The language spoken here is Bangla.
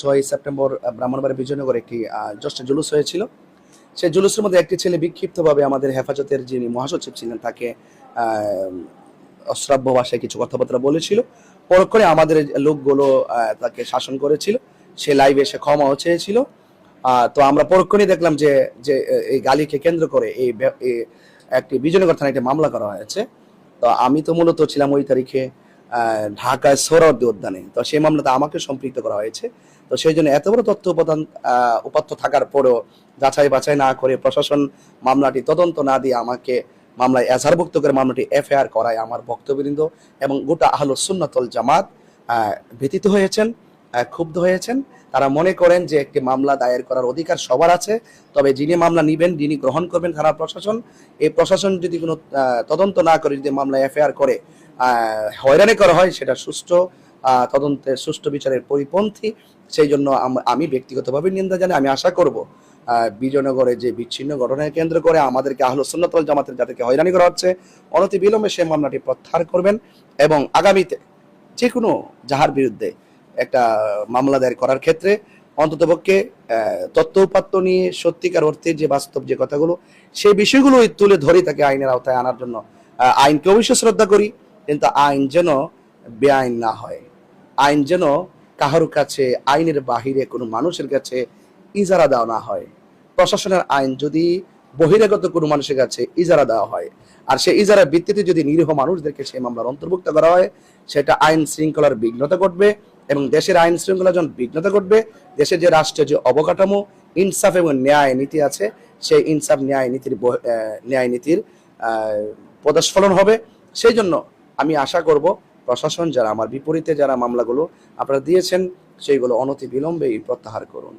ছয় সেপ্টেম্বর ব্রাহ্মণবাড়ি বিজয়নগরে একটি জ্যৈষ্ঠ জুলুস হয়েছিল। সেই জুলুসের মধ্যে একটি ছেলে বিক্ষিপ্তভাবে আমাদের হেফাজতের যিনি মহাসচিব ছিলেন, তাকে অশ্রাব্য ভাষায় কিছু কথাবার্তা বলেছিল। পরক্ষণে আমাদের লোকগুলো তাকে শাসন করেছিল। সে লাইভে এসে ক্ষমাও চেয়েছিল। তো আমরা পরক্ষণে দেখলাম যে যে এই গালিকে কেন্দ্র করে এই একটি বিজয়নগর থানায় একটি মামলা করা হয়েছে। তো আমি তো মূলত ছিলাম ওই তারিখে ঢাকায় সোহরাওয়ার্দী উদ্যানে। তো সেই মামলাতে আমাকে সম্পৃক্ত করা হয়েছে। তো সেই জন্য এত বড় তথ্য উপাদান উপাত্ত থাকার পরেও যাচাই বাছাই না করে প্রশাসন মামলাটি তদন্ত না দিয়ে আমাকে মামলায় এজাহারভুক্ত করে মামলাটি এফআইআর করায় আমার ভক্তবৃন্দ এবং গোটা আহল সুন্নাতল জামাত আহ, ব্যথিত হয়েছেন ক্ষুব্ধ হয়েছেন। তারা মনে করেন যে একটি মামলা দায়ের করার অধিকার সবার আছে তবে যিনি মামলা নিবেন যিনি গ্রহণ করবেন থানা প্রশাসন এই প্রশাসন যদি কোনো তদন্ত না করে যদি মামলা এফআইআর করে হয়রানি করা হয় সেটা সুষ্ঠু আহ, তদন্তের সুষ্ঠু বিচারের পরিপন্থী। সেই জন্য আমি ব্যক্তিগতভাবে নিন্দা জানি আমি আশা করব বিজয়নগরে যে বিচ্ছিন্ন ঘটনাকে কেন্দ্র করে আমাদেরকে আহল সুন্নতল জামাতের যাদেরকে হয়রানি করা হচ্ছে অনতি বিলম্বে সেই মামলাটি প্রত্যাহার করবেন এবং আগামীতে যে কোনো যাহার বিরুদ্ধে একটা মামলা দায়ের করার ক্ষেত্রে অন্ততপক্ষে তথ্য উপাত্ত নিয়ে সত্যিকার অর্থে যে বাস্তব যে কথাগুলো সেই বিষয়গুলো তুলে ধরে তাকে আইনের আওতায় আনার জন্য আইনকে অবশ্যই শ্রদ্ধা করি। কিন্তু আইন যেন বেআইন না হয়। আইন যেন কাহার কাছে, আইনের বাহিরে কোনো মানুষের কাছে ইজারা দেওয়া না হয়। প্রশাসনের আইন যদি বহিরাগত কোনো মানুষের কাছে ইজারা দেওয়া হয়, আর সেই ইজারার ভিত্তিতে যদি নিরীহ মানুষদেরকে সেই মামলার অন্তর্ভুক্ত করা হয়, সেটা আইন শৃঙ্খলার বিঘ্নতা ঘটবে এবং দেশের আইন শৃঙ্খলা যখন বিঘ্নতা ঘটবে। দেশের যে রাষ্ট্রের যে অবকাঠামো, ইনসাফ এবং ন্যায় নীতি আছে, সেই ইনসাফ ন্যায় নীতির ন্যায় নীতির প্রদস্ফলন হবে। সেই জন্য আমি আশা করব প্রশাসন যারা আমার বিপরীতে যারা মামলাগুলো আপনারা দিয়েছেন, সেইগুলো অনতি বিলম্বেই প্রত্যাহার করুন।